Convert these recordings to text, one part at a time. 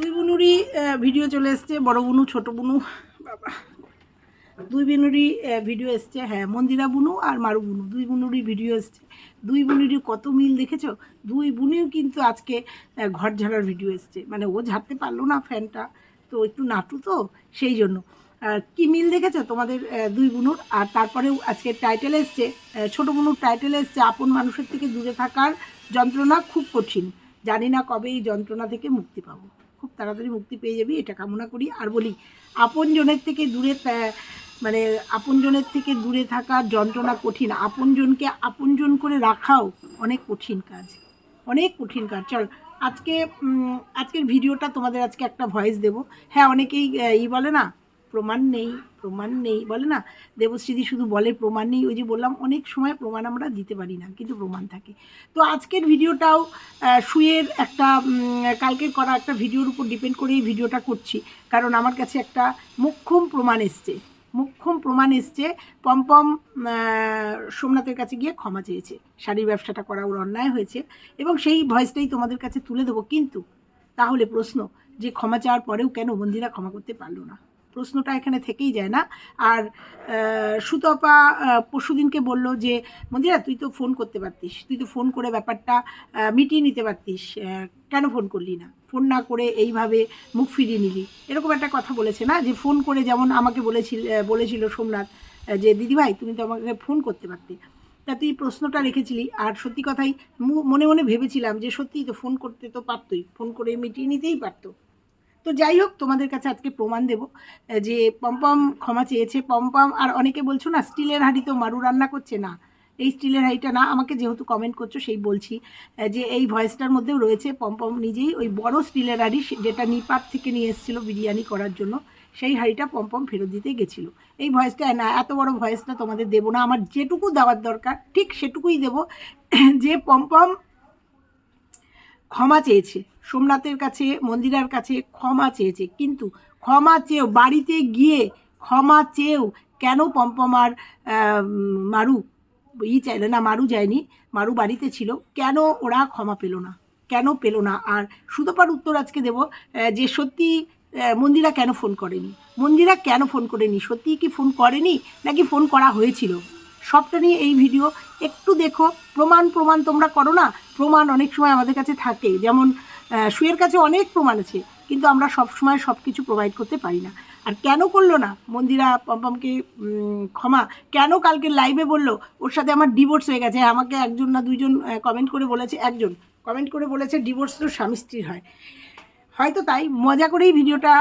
দুই বুনুরই ভিডিও চলে এসছে, বড় বুনু, ছোট বুনু, বাবা। দুই বুনুরই ভিডিও এসছে হ্যাঁ মন্দিরা বুনু আর মারু বুনু। দুই বুনুরই ভিডিও এসছে। দুই বুনুরই কত মিল দেখেছ? দুই বুনিও কিন্তু আজকে ঘর ঝাড়ার ভিডিও এসছে। মানে ও ঝাড়তে পারল না ফ্যানটা, তো একটু নাটু তো, সেই জন্য। কি মিল দেখেছ তোমাদের দুই বুনুর? আর তারপরেও আজকে টাইটেল এসছে ছোট বুনুর টাইটেল এসছে, আপন মানুষের থেকে দূরে থাকার যন্ত্রণা খুব কঠিন। জানি না কবে এই যন্ত্রণা থেকে মুক্তি পাবো। খুব তাড়াতাড়ি মুক্তি পেয়ে যাবি, এটা কামনা করি। আর বলি, আপনজনের থেকে দূরে মানে আপনজনের থেকে দূরে থাকা যন্ত্রণা কঠিন। আপনজনকে আপনজন করে রাখাও অনেক কঠিন কাজ। অনেক কঠিন কাজ। চল, আজকে আজকের ভিডিওটা তোমাদের আজকে একটা ভয়েস দেব। হ্যাঁ অনেকেই ই বলে না প্রমাণ নেই প্রমাণ নেই, বলে না? দেবশ্রীদি শুধু বলে প্রমাণ নেই, ওই যে বললাম, অনেক সময় প্রমাণ আমরা দিতে পারি না, কিন্তু প্রমাণ থাকে। তো আজকের ভিডিওটাও শুয়ের একটা কালকের করা একটা ভিডিওর উপর ডিপেন্ড করে এই ভিডিওটা করছি। কারণ আমার কাছে একটা মোক্ষম প্রমাণ এসছে মোক্ষম প্রমাণ এসছে, পম্পম সোমনাথের কাছে গিয়ে ক্ষমা চেয়েছে। শাড়ির ব্যবসাটা করা ওর অন্যায় হয়েছে, এবং সেই ভয়েসটাই তোমাদের কাছে তুলে দেবো। কিন্তু তাহলে প্রশ্ন, যে ক্ষমা চাওয়ার পরেও কেন মন্দিরা ক্ষমা করতে পারল না? প্রশ্নটা এখানে থেকেই যায় না। আর সুতপা পরশুদিনকে বলল যে, মন্দিরা, তুই তো ফোন করতে পারতিস। তুই তো ফোন করে ব্যাপারটা মিটিয়ে নিতে পারতিস। কেন ফোন করলি না? ফোন না করে এইভাবে মুখ ফিরিয়ে নিলি। এরকম একটা কথা বলেছে না? যে, ফোন করে যেমন আমাকে বলেছিল বলেছিল সোমনাথ যে, দিদিভাই, তুমি তো আমাকে ফোন করতে পারতে। তা তুই প্রশ্নটা রেখেছিলি। আর সত্যি কথাই মনে মনে ভেবেছিলাম যে, সত্যিই তো ফোন করতে তো পারতই। ফোন করে মিটিয়ে নিতেই পারতো। তো যাই হোক, তোমাদের কাছে আজকে প্রমাণ দেব যে পম্পম ক্ষমা চেয়েছে পম্পম আর অনেকে বলছো না, স্টিলের হাঁড়ি তো মারু রান্না করছে না। এই স্টিলের হাঁড়িটা না, আমাকে যেহেতু কমেন্ট করছ, সেই বলছি যে এই ভয়েসটার মধ্যেও রয়েছে পম্পম নিজেই ওই বড় স্টিলের হাঁড়ি যেটা নিপাত থেকে নিয়ে এসেছিল বিরিয়ানি করার জন্য, সেই হাঁড়িটা পম্পম ফেরত দিতে গেছিল। এই ভয়েসটা না, এত বড় ভয়েসটা তোমাদের দেবো না, আমার যেটুকু দেওয়ার দরকার, ঠিক সেটুকুই দেবো, যে পম্পম ক্ষমা চেয়েছে। সোমনাথের কাছে, মন্দিরার কাছে ক্ষমা চেয়েছে। কিন্তু ক্ষমা চেয়েও, বাড়িতে গিয়ে ক্ষমা চেয়েও কেন পম্পমার মারু, ই চাইলে না মারু যায়নি, মারু বাড়িতে ছিল, কেন ওরা ক্ষমা পেল না? কেন পেল না? আর সুতোপার উত্তর আজকে দেব যে সত্যি মন্দিরা কেন ফোন করেনি? মন্দিরা কেন ফোন করেনি? সত্যি কি ফোন করেনি? নাকি ফোন করা হয়েছিল? সবটা নিয়ে এই ভিডিও একটু দেখো। প্রমাণ প্রমাণ তোমরা করো না? প্রমাণ অনেক সময় আমাদের কাছে থাকে। যেমন সুয়ের কাছে অনেক প্রমাণ আছে, কিন্তু আমরা সব সময় সব কিছু প্রোভাইড করতে পারি না। আর কেন করল না? মন্দিরা পম্পমকে ক্ষমা। কেন কালকে লাইভে বলল? ওর সাথে আমার ডিভোর্স হয়ে গেছে। আমাকে একজন না দুইজন কমেন্ট করে বলেছে, একজন। কমেন্ট করে বলেছে ডিভোর্স তো স্বামী স্ত্রীর হয়। হয়তো তাই, মজা করেই ভিডিওটা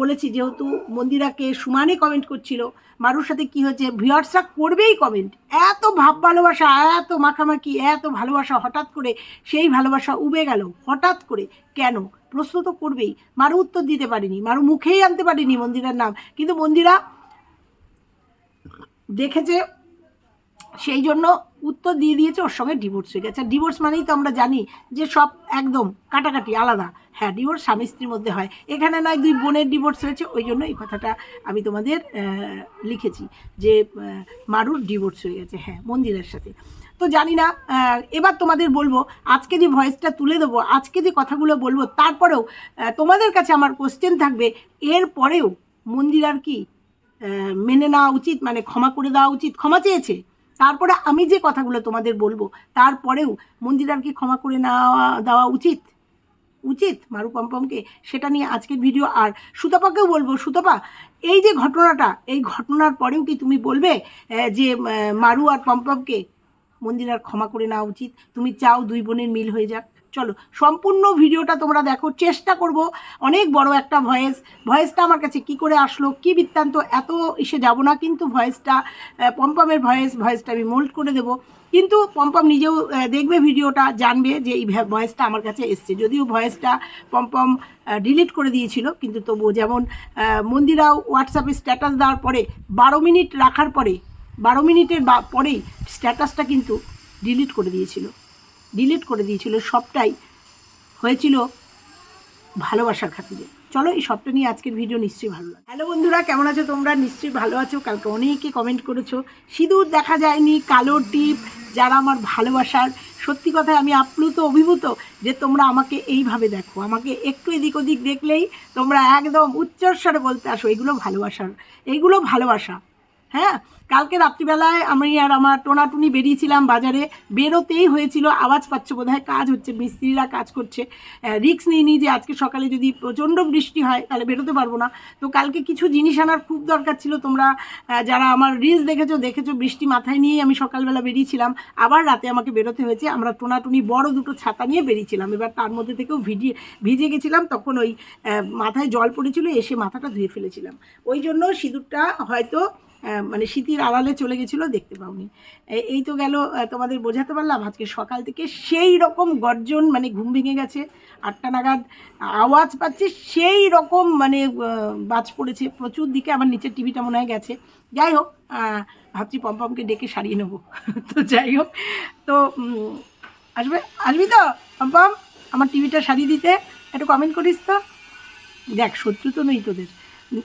বলেছি যেহেতু মন্দিরাকে সমানে কমেন্ট করছিল, মারুর সাথে কি হয়েছে, ভিউয়ার্সরা করবেই কমেন্ট এত ভাব ভালোবাসা, এত মাখামাখি, এত ভালোবাসা হঠাৎ করে, সেই ভালোবাসা উবে গেল। হঠাৎ করে কেন? প্রশ্ন তো করবেই। মারু উত্তর দিতে পারিনি, মারু মুখেই আনতে পারিনি মন্দিরার নাম। কিন্তু মন্দিরা দেখেছে সেই জন্য উত্তর দিয়ে দিয়েছে ওর সঙ্গে ডিভোর্স হয়ে গেছে। ডিভোর্স মানেই তো আমরা জানি যে সব একদম কাটাকাটি, আলাদা। হ্যাঁ ডিভোর্স স্বামী স্ত্রীর মধ্যে হয়। এখানে নয়, দুই বোনের ডিভোর্স হয়েছে, ওই জন্য এই কথাটা আমি তোমাদের লিখেছি যে মারুর ডিভোর্স হয়ে গেছে। হ্যাঁ মন্দিরের সাথে। তো জানি না এবার তোমাদের বলব, আজকে যে ভয়েসটা তুলে দেবো, আজকে যে কথাগুলো বলব, তারপরেও তোমাদের কাছে আমার কোশ্চেন থাকবে, এর পরেও মন্দির আর কি মেনে নেওয়া উচিত? মানে ক্ষমা করে দেওয়া উচিত? ক্ষমা চেয়েছে? তারপরে আমি যে কথাগুলো তোমাদের বলব, তারপরেও মন্দিরার কি ক্ষমা করে নেওয়া, দেওয়া উচিত? উচিত মারু পম্পমকে সেটা নিয়ে আজকের ভিডিও। আর সুতপাকেও বলব, সুতপা, এই যে ঘটনাটা, এই ঘটনার পরেও কি তুমি বলবে যে মারু আর পম্পমকে মন্দিরার ক্ষমা করে নেওয়া উচিত? তুমি চাও দুই বোনের মিল হয়ে যাক। চলো, সম্পূর্ণ ভিডিওটা তোমরা দেখো, চেষ্টা করব অনেক বড় একটা ভয়েস ভয়েসটা আমার কাছে কি করে আসলো, কি বৃত্তান্ত, এত এসে যাব না, কিন্তু ভয়েসটা পম্পমের ভয়েস ভয়েসটা আমি মোল্ড করে দেবো। কিন্তু পম্পম নিজেও দেখবে ভিডিওটা, জানবে যে এই ভয়েসটা আমার কাছে এসছে। যদিও ভয়েসটা পম্পম ডিলিট করে দিয়েছিল, কিন্তু তবুও যেমন মন্দিরাও হোয়াটসঅ্যাপে স্ট্যাটাস দেওয়ার পরে, বারো মিনিট রাখার পরে, বারো মিনিটের পরেই স্ট্যাটাসটা কিন্তু ডিলিট করে দিয়েছিল। ডিলিট করে দিয়েছিল, সবটাই হয়েছিল ভালোবাসার খাতিরে। চলো এই সবটা নিয়ে আজকের ভিডিও নিশ্চয়ই ভালো লাগে। হ্যালো বন্ধুরা, কেমন আছো তোমরা? নিশ্চয়ই ভালো আছো। কালকে অনেকে কমেন্ট করেছ। সিঁদুর দেখা যায়নি, কালো টিপ, যারা আমার ভালোবাসার। সত্যি কথা আমি আপ্লুত, অভিভূত যে তোমরা আমাকে এইভাবে দেখো। আমাকে একটু এদিক ওদিক দেখলেই তোমরা একদম উচ্চস্বরে বলতে আসো, এগুলো ভালোবাসার। এইগুলো ভালোবাসা। হ্যাঁ কালকে রাত্রিবেলায় আমি আর আমার টোনাটুনি বেরিয়েছিলাম বাজারে। বেরোতেই হয়েছিল, আওয়াজ পাচ্ছ বোধহয় কাজ হচ্ছে, মিস্ত্রিরা কাজ করছে। রিক্স নিইনি যে আজকে সকালে যদি প্রচণ্ড বৃষ্টি হয়, তাহলে বেরোতে পারব না। তো কালকে কিছু জিনিস আনার খুব দরকার ছিল, তোমরা যারা আমার রিলস দেখেছ দেখেছ বৃষ্টি মাথায় নিয়েই আমি সকালবেলা বেরিয়েছিলাম। আবার রাতে আমাকে বেরোতে হয়েছে, আমরা টোনাটুনি বড় দুটো ছাতা নিয়ে বেরিয়েছিলাম। এবার তার মধ্যে থেকেও ভিডিয়ে ভিজে গেছিলাম, তখন ওই মাথায় জল পড়েছিল, এসে মাথাটা ধুয়ে ফেলেছিলাম। ওই জন্য সিঁদুরটা হয়তো মানে শীতের আড়ালে চলে গেছিল, দেখতে পাওনি। এই তো গেল তোমাদের বোঝাতে পারলাম, আজকে সকাল থেকে সেই রকম গর্জন মানে ঘুম ভেঙে গেছে, আটটা নাগাদ আওয়াজ পাচ্ছি, সেই রকম মানে বাজ পড়েছে। প্রচুর দিকে আমার নিচের টিভিটা মনে হয় গেছে। যাই হোক ভাবছি পম্পমকে ডেকে সারিয়ে নেব। তো যাই হোক, তো আসবে? আসবি তো, পম্পম? আমার টিভিটা সারিয়ে দিতে, একটু কমেন্ট করিস তো? দেখ, শত্রু তো নেই তোদের।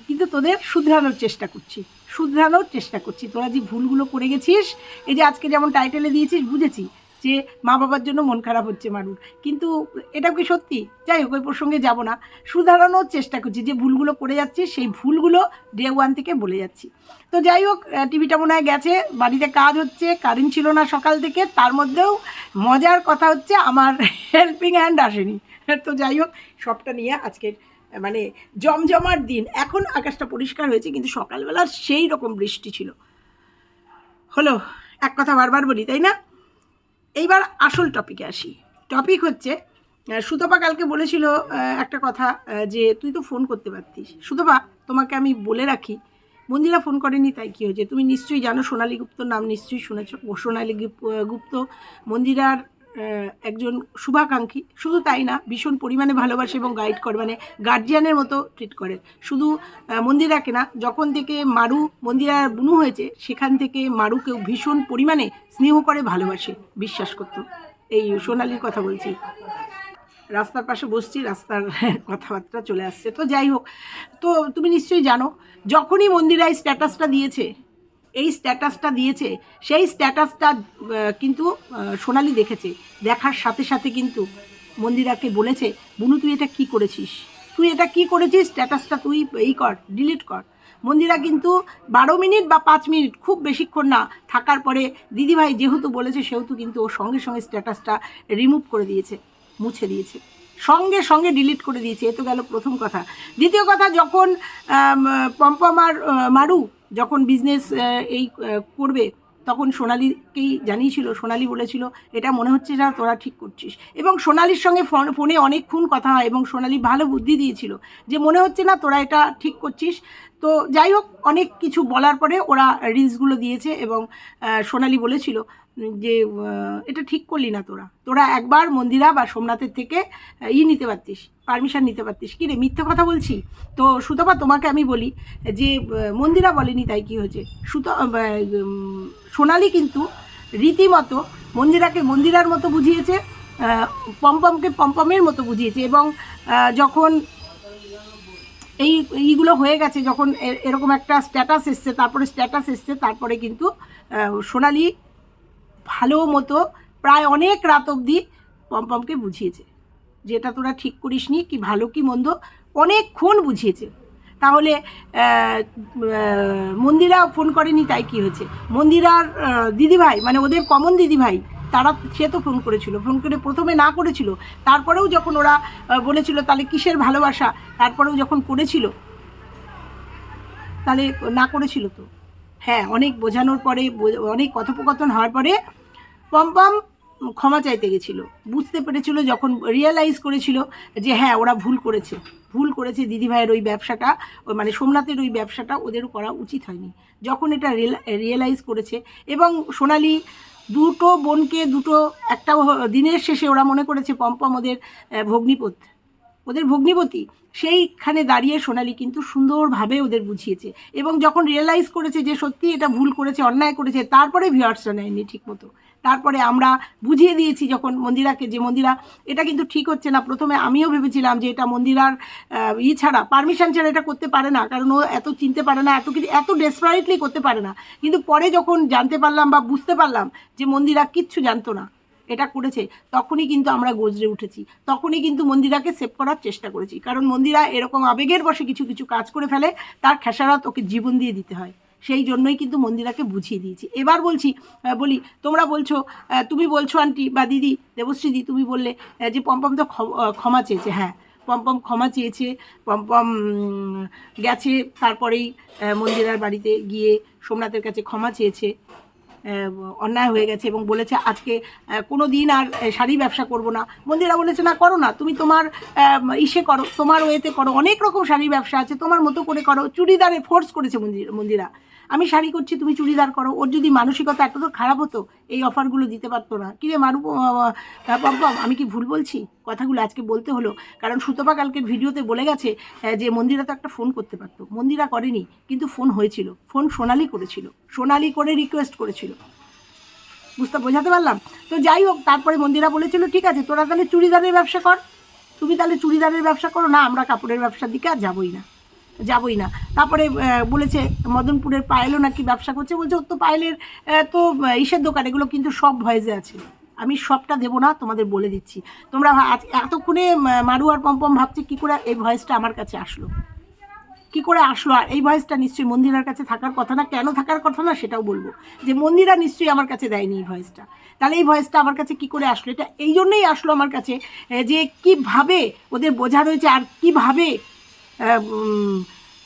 কিন্তু তোদের শুধরানোর চেষ্টা করছি। শুধরানোর চেষ্টা করছি। তোরা যে ভুলগুলো করে গেছিস, এই যে আজকে যেমন টাইটেলে দিয়েছিস, বুঝেছি যে মা বাবার জন্য মন খারাপ হচ্ছে মানুষ কিন্তু এটাও কি সত্যি? যাই হোক, ওই প্রসঙ্গে যাব না। শুধরানোর চেষ্টা করছি, যে ভুলগুলো করে যাচ্ছি, সেই ভুলগুলো ডে ওয়ান থেকে বলে যাচ্ছি। তো যাই হোক টিভিটা মনে হয় গেছে, বাড়িতে কাজ হচ্ছে কারেন্ট ছিল না সকাল থেকে, তার মধ্যেও মজার কথা হচ্ছে, আমার হেল্পিং হ্যান্ড আসেনি। তো যাই হোক, সবটা নিয়ে আজকের মানে জমজমার দিন। এখন আকাশটা পরিষ্কার হয়েছে, কিন্তু সকালবেলা সেই রকম বৃষ্টি ছিল। হলো, এক কথা বারবার বলি, তাই না? এইবার আসল টপিকে আসি। টপিক হচ্ছে সুতপা কালকে বলেছিল একটা কথা যে তুই তো ফোন করতে পারতিস। সুতপা, তোমাকে আমি বলে রাখি, মন্দিরা ফোন করেনি, তাই কী হয়েছে? তুমি নিশ্চয়ই জানো, সোনালী গুপ্তর নাম নিশ্চয়ই শুনেছ, সোনালী গুপ- গুপ্ত মন্দিরার একজন শুভাকাঙ্ক্ষী। শুধু তাই না, ভীষণ পরিমাণে ভালোবাসে এবং গাইড করে মানে গার্জিয়ানের মতো ট্রিট করে। শুধু মন্দিরাকে না, যখন থেকে মারু মন্দিরার বুনু হয়েছে, সেখান থেকে মারুকেও ভীষণ পরিমাণে স্নেহ করে, ভালোবাসে, বিশ্বাস করতো। এই সোনালির কথা বলছি। রাস্তার পাশে বসছি, রাস্তার কথাবার্তা চলে আসছে। তো যাই হোক, তো তুমি নিশ্চয়ই জানো, যখনই মন্দিরা এই স্ট্যাটাসটা দিয়েছে এই স্ট্যাটাসটা দিয়েছে সেই স্ট্যাটাসটা কিন্তু সোনালি দেখেছে। দেখার সাথে সাথে কিন্তু মন্দিরাকে বলেছে বুনু তুই এটা কি করেছিস? তুই এটা কি করেছিস? স্ট্যাটাসটা তুই এই কর ডিলিট কর। মন্দিরা কিন্তু বারো মিনিট বা পাঁচ মিনিট খুব বেশিক্ষণ না থাকার পরে দিদিভাই যেহেতু বলেছে সেহেতু কিন্তু ও সঙ্গে সঙ্গে স্ট্যাটাসটা রিমুভ করে দিয়েছে মুছে দিয়েছে। সঙ্গে সঙ্গে ডিলিট করে দিয়েছে এ তো গেল প্রথম কথা। দ্বিতীয় কথা যখন আম, পম্পম আর মারু যখন বিজনেস এই করবে, তখন সোনালিকেই জানিয়েছিল, সোনালি বলেছিল, এটা মনে হচ্ছে না তোরা ঠিক করছিস। এবং সোনালির সঙ্গে ফোন অনেকক্ষণ কথা হয় এবং সোনালি ভালো বুদ্ধি দিয়েছিল যে, মনে হচ্ছে না তোরা এটা ঠিক করছিস। তো যাই হোক, অনেক কিছু বলার পরে ওরা রিলসগুলো দিয়েছে এবং সোনালি বলেছিল যে এটা ঠিক করলি না তোরা। তোরা একবার মন্দিরা বা সোমনাথের থেকে ই নিতে পারতিস পারমিশন নিতে পারতিস। কি রে, মিথ্যে কথা বলছি? তো সুতপা, তোমাকে আমি বলি যে মন্দিরা বলেনি তাই কি হয়েছে? সুত সোনালি কিন্তু রীতিমতো মন্দিরাকে মন্দিরার মতো বুঝিয়েছে পম্পমকে পম্পমের মতো বুঝিয়েছে এবং যখন এই, এইগুলো হয়ে গেছে, যখন এরকম একটা স্ট্যাটাস এসছে, তারপরে স্ট্যাটাস এসছে, তারপরে কিন্তু সোনালি ভালো মতো প্রায় অনেক রাত অবধি পম্পমকে বুঝিয়েছে। যেটা তোরা ঠিক করিসনি, কি ভালো কি মন্দ, অনেকক্ষণ বুঝিয়েছে। তাহলে মন্দিরা ফোন করেনি, তাই কি হয়েছে? মন্দিরার দিদিভাই মানে ওদের কমন দিদিভাই, তারা, সে তো ফোন করেছিল। ফোন করে প্রথমে না করেছিল, তারপরেও যখন ওরা বলেছিল, তাহলে কিসের ভালোবাসা? তারপরেও যখন করেছিল, তাহলে না করেছিল তো। হ্যাঁ অনেক বোঝানোর পরে অনেক কথোপকথন হওয়ার পরে পম্পম ক্ষমা চাইতে গেছিল। বুঝতে পেরেছিল যখন রিয়েলাইজ করেছিল যে হ্যাঁ ওরা ভুল করেছে। ভুল করেছে দিদিভাইয়ের ওই ব্যবসাটা ওই মানে সোমনাথের ওই ব্যবসাটা ওদেরও করা উচিত হয়নি। যখন এটা রিয়েলাইজ করেছে এবং সোনালি দুটো বোনকে দুটো, একটা দিনের শেষে ওরা মনে করেছে পম্পম ওদের ভগ্নিপথ ওদের ভগ্নিপতি। সেইখানে দাঁড়িয়ে সোনালি কিন্তু সুন্দরভাবে ওদের বুঝিয়েছে এবং যখন রিয়েলাইজ করেছে যে সত্যি এটা ভুল করেছে, অন্যায় করেছে, তারপরে ভিউয়ার্সরা নেয়নি ঠিকমতো। তারপরে আমরা বুঝিয়ে দিয়েছি যখন মন্দিরাকে যে মন্দিরা, এটা কিন্তু ঠিক হচ্ছে না। প্রথমে আমিও ভেবেছিলাম যে এটা মন্দিরার ই ছাড়া পারমিশন ছাড়া এটা করতে পারে না, কারণ ও এত চিনতে পারে না, এত কিছু, এত ডেসপারেটলি করতে পারে না। কিন্তু পরে যখন জানতে পারলাম বা বুঝতে পারলাম যে মন্দিরা কিচ্ছু জানতো না এটা করেছে, তখনই কিন্তু আমরা গজরে উঠেছি, তখনই কিন্তু মন্দিরাকে সেভ করার চেষ্টা করেছি। কারণ মন্দিরা এরকম আবেগের বসে কিছু কিছু কাজ করে ফেলে, তার খেসারত ওকে জীবন দিয়ে দিতে হয়। সেই জন্যই কিন্তু মন্দিরাকে বুঝিয়ে দিয়েছি। এবার বলছি বলি, তোমরা বলছো তুমি বলছো আন্টি বা দিদি দেবশ্রীদি তুমি বললে যে পম্পম তো ক্ষ- ক্ষমা চেয়েছে হ্যাঁ পম্পম ক্ষমা চেয়েছে, পম্পম গেছে, তারপরেই মন্দিরার বাড়িতে গিয়ে সোমনাথের কাছে ক্ষমা চেয়েছে। অন্যায় হয়ে গেছে এবং বলেছে, আজকে কোনো দিন আর শাড়ি ব্যবসা করব না। মন্দিরা বলেছে, না, করো না। তুমি তোমার ইসে করো, তোমার ওয়েতে করো। অনেক রকম শাড়ি ব্যবসা আছে, তোমার মতো করে করো। চুড়িদারে ফোর্স করেছে মন্দিরা। আমি শাড়ি করছি, তুমি চুড়িদার করো। ওর যদি মানসিকতা এত তো খারাপ হতো, এই অফারগুলো দিতে পারতো না। কিরে মারু পম্পম আমি কি ভুল বলছি? কথাগুলো আজকে বলতে হলো, কারণ সুতপা কালকের ভিডিওতে বলে গেছে যে মন্দিরা তো একটা ফোন করতে পারতো। মন্দিরা করেনি, কিন্তু ফোন হয়েছিল। ফোন সোনালি করেছিল। সোনালি করে রিকোয়েস্ট করেছিল। বুঝতে, বোঝাতে পারলাম? তো যাই হোক, তারপরে মন্দিরা বলেছিল, ঠিক আছে, তোরা তাহলে চুড়িদারের ব্যবসা কর। তুমি তাহলে চুড়িদারের ব্যবসা করো। না, আমরা কাপড়ের ব্যবসার দিকে আর যাবোই না। যাবোই না। তারপরে বলেছে মদনপুরের পায়েলও নাকি ব্যবসা করছে। বলছে ওর তো পায়েলের তো ইসের দোকান, এগুলো কিন্তু সব ভয়েসে আছে। আমি সবটা দেবো না, তোমাদের বলে দিচ্ছি। তোমরা এতক্ষণে মারু আর পম্পম ভাবছে কী করে এই ভয়েসটা আমার কাছে আসলো। কি করে আসলো? আর এই ভয়েসটা নিশ্চয়ই মন্দিরার কাছে থাকার কথা না? কেন থাকার কথা না? সেটাও বলব। যে মন্দিরা নিশ্চয়ই আমার কাছে দেয়নি এই ভয়েসটা। তাহলে এই ভয়েসটা আমার কাছে কি করে আসলো? এটা এই জন্যই আসলো আমার কাছে যে কীভাবে ওদের বোঝা রয়েছে আর কীভাবে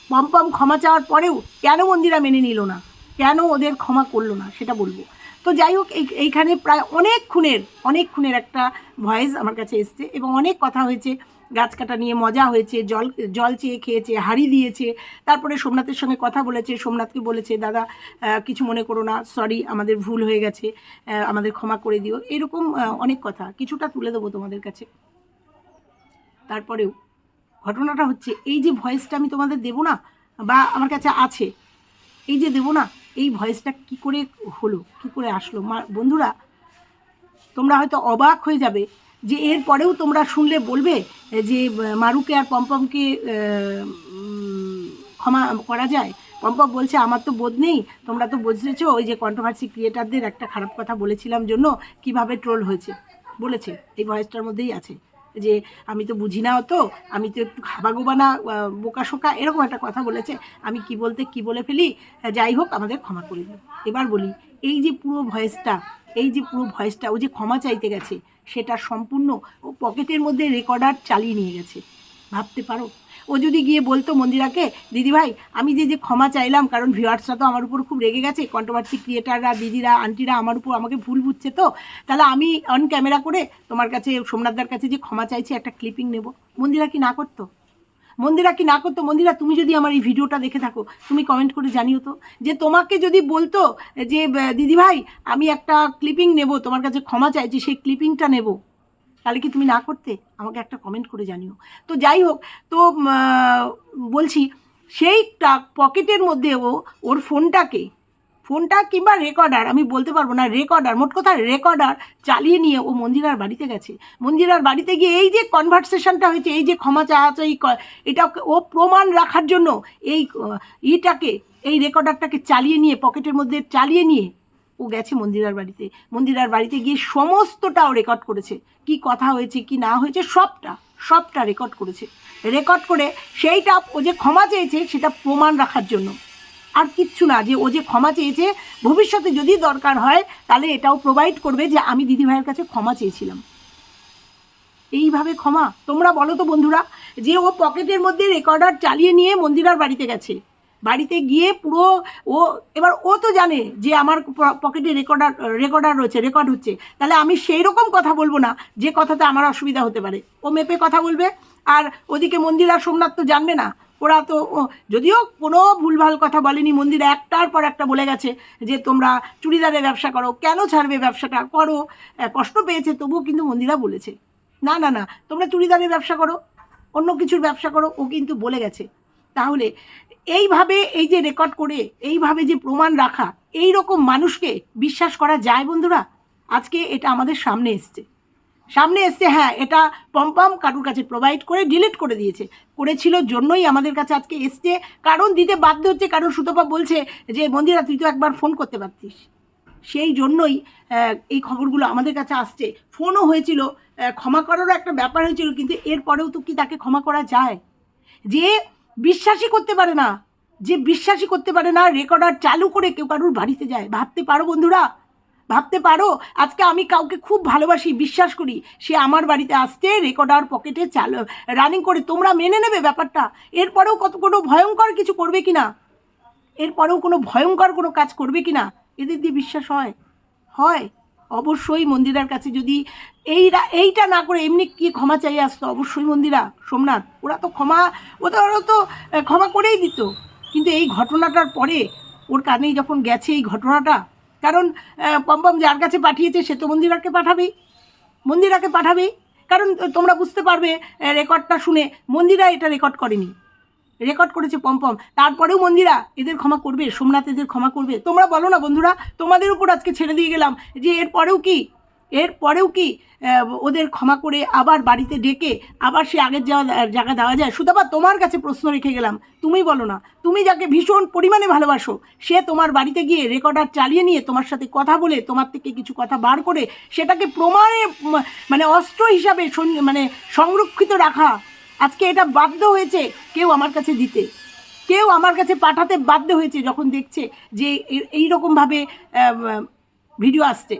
পম্পম ক্ষমা চাওয়ার পরেও কেন মন্দিরা মেনে নিল না? কেন ওদের ক্ষমা করল না? সেটা বলব। তো যাই হোক, এই, এইখানে প্রায় অনেক খুনের অনেক খুনের একটা ভয়েস আমার কাছে এসছে এবং অনেক কথা হয়েছে। গাছ কাটা নিয়ে মজা হয়েছে, জল জল চেয়ে খেয়েছে, হাড়ি দিয়েছে। তারপরে সোমনাথের সঙ্গে কথা বলেছে, সোমনাথকে বলেছে, দাদা কিছু মনে করো না সরি আমাদের ভুল হয়ে গেছে আমাদের ক্ষমা করে দিও। এরকম অনেক কথা। কিছুটা তুলে দেবো তোমাদের কাছে। তারপরেও ঘটনাটা হচ্ছে, এই যে ভয়েসটা আমি তোমাদের দেবো না, বা আমার কাছে আছে, এই যে দেবো না, এই ভয়েসটা কি করে হলো, কি করে আসলো? মা, বন্ধুরা, তোমরা হয়তো অবাক হয়ে যাবে যে এর পরেও তোমরা শুনলে বলবে যে মারুকে আর পম্পমকে ক্ষমা করা যায়। পম্পম বলছে, আমার তো বোধ নেই, তোমরা তো বুঝেছ, ওই যে কন্ট্রোভার্সি ক্রিয়েটারদের একটা খারাপ কথা বলেছিলাম জন্য কীভাবে ট্রোল হয়েছে। বলেছে, এই ভয়েসটার মধ্যেই আছে। যে আমি তো বুঝি না অত, আমি তো একটু খাবাগোবানা বোকা শোকা এরকম একটা কথা বলেছে। আমি কি বলতে কি বলে ফেলি? যাই হোক আমাদের ক্ষমা করে দিন এবার বলি, এই যে পুরো ভয়েসটা, এই যে পুরো ভয়েসটা, ও যে ক্ষমা চাইতে গেছে, সেটা সম্পূর্ণ ও পকেটের মধ্যে রেকর্ডার চালিয়ে নিয়ে গেছে। ভাবতে পারো? ও যদি গিয়ে বলতো মন্দিরাকে, দিদিভাই, আমি যে যে ক্ষমা চাইলাম, কারণ ভিউয়ার্সরা তো আমার উপর খুব রেগে গেছে কন্ট্রোভার্সি ক্রিয়েটাররা দিদিরা আন্টিরা আমার উপর আমাকে ভুল বুঝছে তো, তাহলে আমি অন ক্যামেরা করে তোমার কাছে, সোমনাথদার কাছে যে ক্ষমা চাইছি, একটা ক্লিপিং নেব। মন্দিরা কি না করতো? মন্দিরা কি না করতো? মন্দিরা, তুমি যদি আমার এই ভিডিওটা দেখে থাকো, তুমি কমেন্ট করে জানিও তো। যে তোমাকে যদি বলতো যে, দিদিভাই, আমি একটা ক্লিপিং নেব, তোমার কাছে ক্ষমা চাইছি, সেই ক্লিপিংটা নেব। তাহলে কি তুমি না করতে? আমাকে একটা কমেন্ট করে জানিও। তো যাই হোক, তো বলছি সেইটা পকেটের মধ্যে ও, ওর ফোনটাকে, ফোনটা কিংবা রেকর্ডার আমি বলতে পারব না রেকর্ডার মোট কথা রেকর্ডার চালিয়ে নিয়ে ও মন্দিরার বাড়িতে গেছে। মন্দিরার বাড়িতে গিয়ে এই যে কনভারসেশনটা হয়েছে, এই যে ক্ষমা চাচাই এটা ও প্রমাণ রাখার জন্য এই ইটাকে, এই রেকর্ডারটাকে চালিয়ে নিয়ে, পকেটের মধ্যে চালিয়ে নিয়ে ও গেছে মন্দিরার বাড়িতে। মন্দিরার বাড়িতে গিয়ে সমস্তটাও রেকর্ড করেছে। কি কথা হয়েছে, কি না হয়েছে, সবটা সবটা রেকর্ড করেছে। রেকর্ড করে সেইটা ও যে ক্ষমা চেয়েছে, সেটা প্রমাণ রাখার জন্য। আর কিচ্ছু না, যে ও যে ক্ষমা চেয়েছে, ভবিষ্যতে যদি দরকার হয়, তাহলে এটাও প্রোভাইড করবে যে আমি দিদিভাইয়ের কাছে ক্ষমা চেয়েছিলাম। এইভাবে ক্ষমা। তোমরা বলো তো বন্ধুরা, যে ও পকেটের মধ্যে রেকর্ডার চালিয়ে নিয়ে মন্দিরার বাড়িতে গেছে। বাড়িতে গিয়ে পুরো ও, এবার ও তো জানে যে আমার পকেটে রেকর্ডার রেকর্ডার রয়েছে রেকর্ড হচ্ছে। তাহলে আমি সেই রকম কথা বলব না যে কথাতে আমার অসুবিধা হতে পারে। ও মেপে কথা বলবে, আর ওদিকে মন্দির আর সোমনাথ তো জানবে না। ওরা তো যদিও কোনো ভুলভাল কথা বলেনি, মন্দির একটার পর একটা বলে গেছে যে তোমরা চুড়িদারের ব্যবসা করো, কেন ছাড়বে ব্যবসাটা? করো। কষ্ট পেয়েছে, তবুও কিন্তু মন্দিরা বলেছে। না না না, তোমরা চুড়িদারের ব্যবসা করো, অন্য কিছুর ব্যবসা করো, ও কিন্তু বলে গেছে। তাহলে এইভাবে এই যে রেকর্ড করে, এইভাবে যে প্রমাণ রাখা এই রকম মানুষকে বিশ্বাস করা যায় বন্ধুরা? আজকে এটা আমাদের সামনে এসছে। সামনে এসছে হ্যাঁ এটা পম্পম কারুর কাছে প্রোভাইড করে ডিলিট করে দিয়েছে। করেছিল জন্যই আমাদের কাছে আজকে এসছে। কারণ দিতে বাধ্য হচ্ছে, কারণ সুতপা বলছে যে মন্দিরা তুই তো একবার ফোন করতে পারতিস। সেই জন্যই এই খবরগুলো আমাদের কাছে আসছে। ফোনও হয়েছিল ক্ষমা করারও একটা ব্যাপার হয়েছিল, কিন্তু এরপরেও তো কি তাকে ক্ষমা করা যায়? যে বিশ্বাসই করতে পারে না। যে বিশ্বাসই করতে পারে না রেকর্ডার চালু করে কেউ কারুর বাড়িতে যায়। ভাবতে পারো বন্ধুরা? ভাবতে পারো? আজকে আমি কাউকে খুব ভালোবাসি, বিশ্বাস করি। সে আমার বাড়িতে আসতে রেকর্ডার পকেটে চালু রানিং করে। তোমরা মেনে নেবে ব্যাপারটা। এরপরেও কত কোনো ভয়ঙ্কর কিছু করবে কি না এরপরেও কোনো ভয়ঙ্কর কোনো কাজ করবে কি না এদের দিয়ে বিশ্বাস হয়? হয়। অবশ্যই মন্দিরার কাছে যদি এইরা, এইটা না করে এমনি কি ক্ষমা চাই আসতো? অবশ্যই মন্দিরা, সোমনাথ, ওরা তো ক্ষমা, ওরা ওরা তো ক্ষমা করেই দিত। কিন্তু এই ঘটনাটার পরে ওর কানেই যখন গেছে এই ঘটনাটা, কারণ পম্পম যার কাছে পাঠিয়েছে সে তো মন্দিরাকে পাঠাবেই মন্দিরাকে পাঠাবেই কারণ তোমরা বুঝতে পারবে রেকর্ডটা শুনে মন্দিরা এটা রেকর্ড করেনি। রেকর্ড করেছে পম্পম তারপরেও মন্দিরা এদের ক্ষমা করবে, সোমনাথ এদের ক্ষমা করবে। তোমরা বলো না বন্ধুরা, তোমাদের উপর আজকে ছেড়ে দিয়ে গেলাম যে এর পরেও কি? এর পরেও কি ওদের ক্ষমা করে আবার বাড়িতে ডেকে আবার সে আগের যাওয়া, জায়গা দেওয়া যায়? সুতরাং তোমার কাছে প্রশ্ন রেখে গেলাম। তুমি বলো না। তুমি যাকে ভীষণ পরিমাণে ভালোবাসো, সে তোমার বাড়িতে গিয়ে রেকর্ডার চালিয়ে নিয়ে তোমার সাথে কথা বলে, তোমার থেকে কিছু কথা বার করে, সেটাকে প্রমাণে মানে অস্ত্র হিসাবে মানে সংরক্ষিত রাখা আজকে এটা বাধ্য হয়েছে কেউ আমার কাছে দিতে। কেউ আমার কাছে পাঠাতে বাধ্য হয়েছে যখন দেখছে যে এই- রকমভাবে ভিডিও আসছে।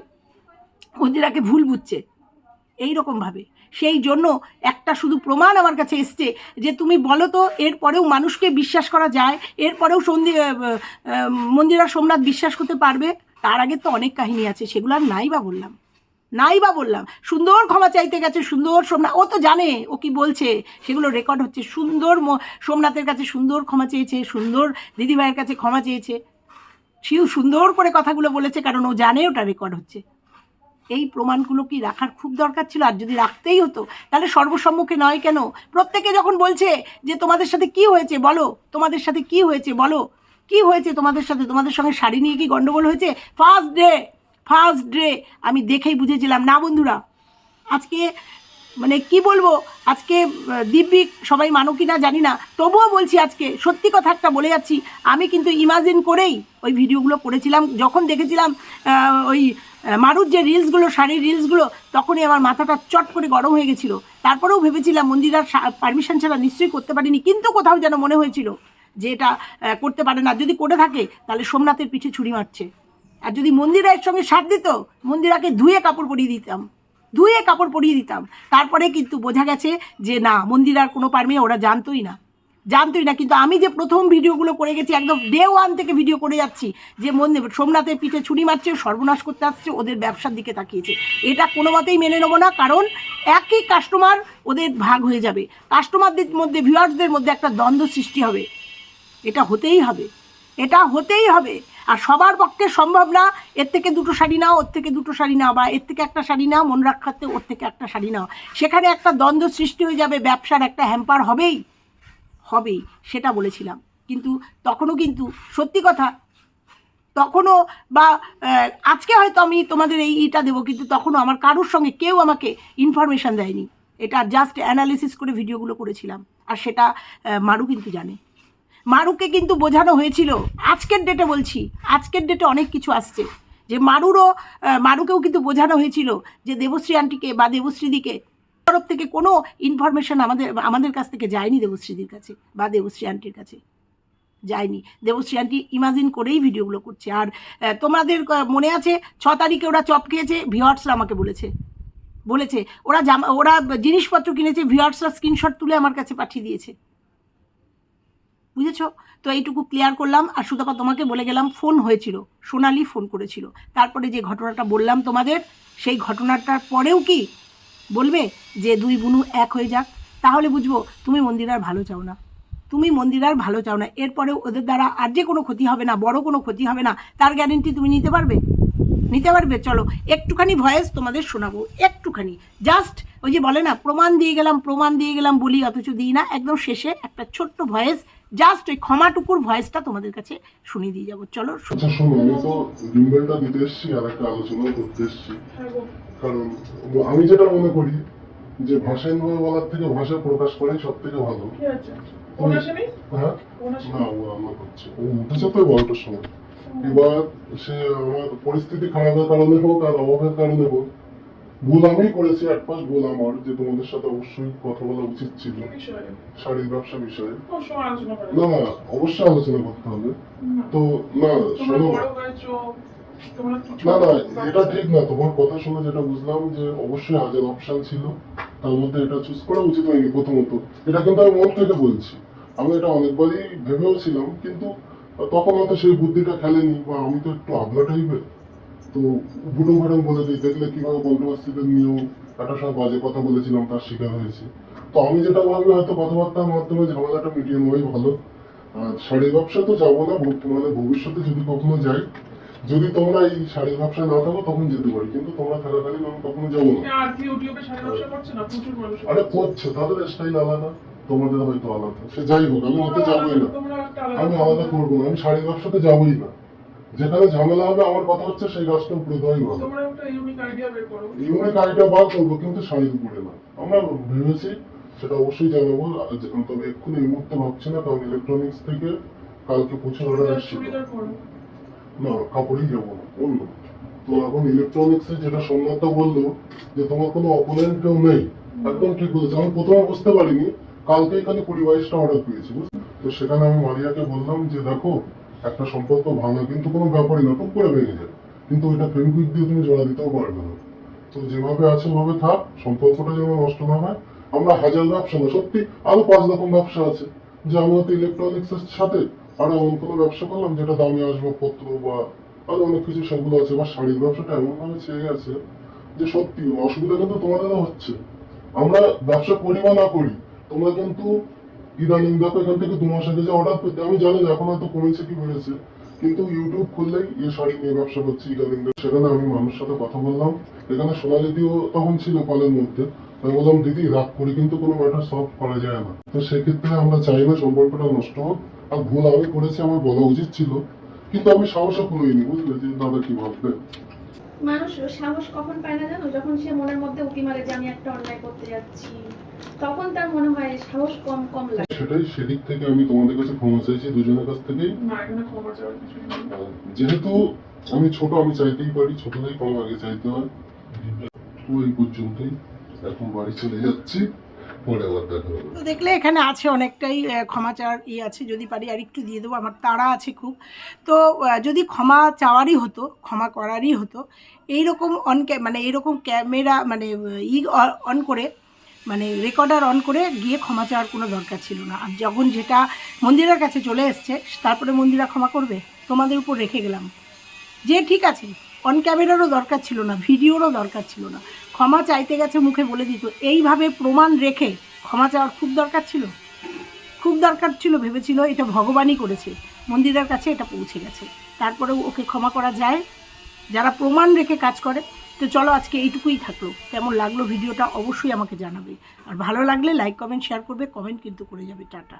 মন্দিরাকে ভুল বুঝছে। এই রকমভাবে সেই জন্য একটা শুধু প্রমাণ আমার কাছে এসছে যে তুমি বলো তো এরপরেও মানুষকে বিশ্বাস করা যায় এরপরেও সন্ধি মন্দিরা সোমনাথ বিশ্বাস করতে পারবে। তার আগে তো অনেক কাহিনী আছে, সেগুলো আর নাই বা বললাম। নাই বা বললাম, সুন্দর ক্ষমা চাইতে গেছে সুন্দর সোমনাথ। ও তো জানে, ও কি বলছে? সেগুলো রেকর্ড হচ্ছে। সুন্দর সোমনাথের কাছে সুন্দর ক্ষমা চেয়েছে, সুন্দর দিদিভাইয়ের কাছে ক্ষমা চেয়েছে। সেও সুন্দর করে কথাগুলো বলেছে, কারণ ও জানে ওটা রেকর্ড হচ্ছে। এই প্রমাণগুলো কি রাখার খুব দরকার ছিল? আর যদি রাখতেই হতো, তাহলে সর্বসম্মুখে নয় কেন? প্রত্যেকে যখন বলছে যে, তোমাদের সাথে কি হয়েছে? বলো। তোমাদের সাথে কি হয়েছে? বলো। কি হয়েছে তোমাদের সাথে? তোমাদের সঙ্গে শাড়ি নিয়ে কি গন্ডগোল হয়েছে? ফার্স্ট ডে ফার্স্ট ডে আমি দেখেই বুঝেছিলাম। না বন্ধুরা, আজকে মানে কি বলব, আজকে দিব্যি সবাই মানো কি না জানি না, তবুও বলছি আজকে সত্যি কথা একটা বলে যাচ্ছি, আমি কিন্তু ইমাজিন করেই ওই ভিডিওগুলো করেছিলাম, যখন দেখেছিলাম ওই মারুর যে রিলসগুলো শাড়ির রিলসগুলো তখনই আমার মাথাটা চট করে গরম হয়ে গেছিল। তারপরেও ভেবেছিলাম মন্দিরার পারমিশন ছাড়া নিশ্চয়ই করতে পারিনি, কিন্তু কোথাও যেন মনে হয়েছিল যে এটা করতে পারে না। যদি করে থাকে, তাহলে সোমনাথের পিঠে ছুরি মারছে। আর যদি মন্দিরা এর সঙ্গে সাথ দিত, মন্দিরাকে ধুয়ে কাপড় পরিয়ে দিতাম। ধুয়ে কাপড় পরিয়ে দিতাম। তারপরে কিন্তু বোঝা গেছে যে না, মন্দিরার কোনো পারমি ওরা জানতোই না। জানতোই না, কিন্তু আমি যে প্রথম ভিডিওগুলো করে গেছি, একদম ডে ওয়ান থেকে ভিডিও করে যাচ্ছি, যে মন্দির সোমনাথের পিঠে ছুরি মারছে, সর্বনাশ করতে আসছে, ওদের ব্যবসার দিকে তাকিয়েছে। এটা কোনো মতেই মেনে নেব না, কারণ একই কাস্টমার ওদের ভাগ হয়ে যাবে। কাস্টমারদের মধ্যে ভিউয়ার্সদের মধ্যে একটা দ্বন্দ্ব সৃষ্টি হবে। এটা হতেই হবে। এটা হতেই হবে। আর সবার পক্ষে সম্ভব না, এর থেকে দুটো শাড়ি নাও, ওর থেকে দুটো শাড়ি নাও, বা এর থেকে একটা শাড়ি নাও, মন রাখাতে ওর থেকে একটা শাড়ি নাও। সেখানে একটা দ্বন্দ্ব সৃষ্টি হয়ে যাবে, ব্যবসার একটা হ্যাম্পার হবেই হবেই, সেটা বলেছিলাম। কিন্তু তখনও কিন্তু, সত্যি কথা, তখনও বা আজকে হয়তো আমি তোমাদের এই ইটা দেবো, কিন্তু তখনও আমার কারোর সঙ্গে কেউ আমাকে ইনফরমেশান দেয়নি। এটা জাস্ট অ্যানালিসিস করে ভিডিওগুলো করেছিলাম। আর সেটা মারু কিন্তু জানে। মারুকে কিন্তু বোঝানো হয়েছিল। আজকের ডেটে বলছি, আজকের ডেটে অনেক কিছু আসছে। যে মারুরও মারুকেও কিন্তু বোঝানো হয়েছিল যে দেবশ্রী আন্টিকে বা দেবশ্রীদিকে তরফ থেকে কোনো ইনফরমেশন আমাদের আমাদের কাছ থেকে যায়নি দেবশ্রীদির কাছে বা দেবশ্রী আন্টির কাছে। যায়নি। দেবশ্রী আন্টি ইমাজিন করেই ভিডিওগুলো করছে। আর তোমাদের মনে আছে, ছ তারিখে ওরা চপ খেয়েছে ভিওয়ার্সরা আমাকে বলেছে। বলেছে, ওরা জামা, ওরা জিনিসপত্র কিনেছে ভিওয়ার্সরা স্ক্রিনশট তুলে আমার কাছে পাঠিয়ে দিয়েছে। বুঝেছ? তো এইটুকু ক্লিয়ার করলাম। আর সুতপা তোমাকে বলে গেলাম ফোন হয়েছিল। সোনালি ফোন করেছিল। তারপরে যে ঘটনাটা বললাম তোমাদের, সেই ঘটনাটার পরেও কি বলবে যে দুই বুনু এক হয়ে যাক? তাহলে বুঝব, তুমি মন্দির আর ভালো চাও না। তুমি মন্দির আর ভালো চাও না। এরপরেও ওদের দ্বারা আর যে কোনো ক্ষতি হবে না, বড় কোনো ক্ষতি হবে না। তার গ্যারেন্টি তুমি নিতে পারবে? নিতে পারবে? চলো, একটুখানি ভয়েস তোমাদের শোনাবো। একটুখানি। জাস্ট ওই যে বলে না, প্রমাণ দিয়ে গেলাম, প্রমাণ দিয়ে গেলাম বলি, অথচ দিই না। একদম শেষে একটা ছোট্ট ভয়েস জাস্ট ওই ক্ষমাটুকুর ভয়েসটা তোমাদের কাছে শুনিয়ে দিয়ে যাব। চলো আচ্ছা শোনো আমি তো রিঙ্গেলটা দিতে এসেছি আর একটা আলোচনা করতে এসেছি। কারণ আমি যেটা মনে করি যে ভাষা ইনভলভ বলার থেকে ভাষা প্রকাশ করাই সব থেকে ভালো হ্যাঁ? না ও রান্না করছে ও উঠেছে তো গল্পের সময়। এবার সে আমার পরিস্থিতি খারাপের কারণে হোক আর অভাবের কারণে হোক আমি করেছি এক পাশ ভুল আমার যে তোমাদের সাথে অবশ্যই কথা বলা উচিত ছিল। শাড়ির ব্যবসা বিষয়ে। না না অবশ্যই আলোচনা করতে হবে। তো না শোনো। না না এটা ঠিক না। তোমার কথা শুনে যেটা বুঝলাম যে অবশ্যই হাজার অপশন ছিল। তার মধ্যে এটা চুজ করা উচিত হয়নি প্রথমত। এটা কিন্তু আমি মন থেকে বলছি। আমি এটা অনেকবারই ভেবেও ছিলাম কিন্তু তখন হয়তো সেই বুদ্ধিটা খেলেনি বা আমি তো একটু আবলা টাইপের তো ভাটুম বলে দিই দেখলে কীভাবে কন্ট্রোভার্সিদের নিয়েও একটা সময় বাজে কথা বলেছিলাম তার শিকার হয়েছে। তো আমি যেটা ভাবি হয়তো কথাবার্তার মাধ্যমে ঝামেলাটা মিটিয়ে নেওয়াই ভালো। আর শাড়ির ব্যবসা তো যাব না বর্তমানে ভবিষ্যতে যদি কখনো যাই যদি তোমরা এই শাড়ির ব্যবসা না থাকো তখন যেতে পারি। কিন্তু তোমরা থাকাকালীন আমি কখনো যাব না। আর শাড়ি করছে তাদের স্টাইল আলাদা তোমাদের হয়তো আলাদা। সে যাই হোক আমি হতে যাবোই না। আমি আলাদা করব না আমি শাড়ির ব্যবসাতে যাবোই না। যেখানে ঝামেলা হবে আমার কথা হচ্ছে সেই গাছটা উপরে দেওয়াই ভালো একটা ইউনিক আইডিয়া বের করো। ইউনিক আইডিয়া বার করব কিন্তু উপরে না। আমরা ভেবেছি সেটা অবশ্যই জানাব তবে এক্ষুনি এই মুহূর্তে ভাবছি না কারণ ইলেকট্রনিক্স থেকে কালকে প্রচুর অর্ডার এসেছিল না কাপড়েই যাব না অন্য তো এখন ইলেকট্রনিক্স এ যেটা সোমনাথটা বলল যে তোমার কোনো অপোনেন্ট কেউ নেই একদম ঠিক বলেছে। আমি প্রথমে বুঝতে পারিনি কালকে এখানে কুড়ি বাইশটা অর্ডার পেয়েছি তো সেখানে আমি মারিয়াকে বললাম যে দেখো একটা সম্পর্ক ভাঙা, কিন্তু কোনো ব্যাপারই না, টুক করে ভেঙে যায়। কিন্তু ওইটা ফেভিকুইক দিয়ে তুমি জোড়া দিতেও পারবে না। তো যেভাবে আছে, ওভাবে থাক, সম্পর্কটা যেন নষ্ট না হয়, আমরা হাজার ব্যবসা না, সত্যি আরও পাঁচ রকম ব্যবসা আছে। যে আমি হয়তো ইলেকট্রনিক্স এর সাথে আরও এমন কোনো ব্যবসা করলাম, যেটা দামি আসবাবপত্র বা আরও অনেক কিছু সেগুলো আছে, বা শাড়ির ব্যবসাটা এমন ভাবে ছেয়ে গেছে যে সত্যি, অসুবিধা কিন্তু তোমাদেরও হচ্ছে। আমরা ব্যবসা করি বা না করি, তোমরা কিন্তু ইদানিং দেখো এখান থেকে দু মাস আগে যে অর্ডার পেতে, আমি জানি না, এখন হয়তো কমেছে কি বেড়েছে, কিন্তু ইউটিউব খুললেই এ শাড়ি নিয়ে ব্যবসা করছি ইদানিং। সেখানে আমি মানুষের সাথে কথা বললাম। এখানে সোনালিদিও তখন ছিল কলের মধ্যে। আমি বললাম, দিদি, রাগ করে কিন্তু কোনো ম্যাটার সলভ করা যায় না। তো সেক্ষেত্রে আমরা চাই না সম্পর্কটা নষ্ট হোক, আর ভুল আমি করেছি, আমার বলা উচিত ছিল। কিন্তু আমি সাহসও খুলিনি বুঝলে? যে দাদা কি ভাববে? মানুষ সাহস কখন পায় না জানো? যখন সে মনের মধ্যে উকি মারে যে, আমি একটা অন্যায় করতে যাচ্ছি। তখন তার মনে হয় সাহস কম কম লাগে। সেটাই সেদিক থেকে আমি তোমাদের কাছে ক্ষমা চাইছি দুজনের কাছ আহ, যেহেতু আমি ছোট আমি চাইতেই পারি ছোটদের কম আগে চাইতে হয়। তো এই পর্যন্তই। এখন বাড়ি চলে যাচ্ছি। তো দেখলে এখানে আছে অনেকটাই ক্ষমা চাওয়ার ইয়ে আছে। যদি পারি আর একটু দিয়ে দেবো আমার তাড়া আছে খুব। তো যদি ক্ষমা চাওয়ারই হতো ক্ষমা করারই হতো এইরকম অন মানে এইরকম ক্যামেরা মানে ই অন করে মানে রেকর্ডার অন করে গিয়ে ক্ষমা চাওয়ার কোনো দরকার ছিল না। আর যখন যেটা মন্দিরের কাছে চলে এসছে, তারপরে মন্দিরা ক্ষমা করবে? তোমাদের উপর রেখে গেলাম। যে ঠিক আছে অন ক্যামেরারও দরকার ছিল না ভিডিওরও দরকার ছিল না। ক্ষমা চাইতে গেছে মুখে বলে দিত, এইভাবে প্রমাণ রেখে ক্ষমা চাওয়ার খুব দরকার ছিল? খুব দরকার ছিল, ভেবেছিল এটা ভগবানই করেছে। মন্দিরের কাছে এটা পৌঁছে গেছে। তারপরে ওকে ক্ষমা করা যায়। যারা প্রমাণ রেখে কাজ করে তো চলো আজকে এইটুকুই থাকল। কেমন লাগল ভিডিওটা অবশ্যই আমাকে জানাবে। আর ভালো লাগলে লাইক কমেন্ট শেয়ার করবে কমেন্ট কিন্তু করে যাবে, টাটা।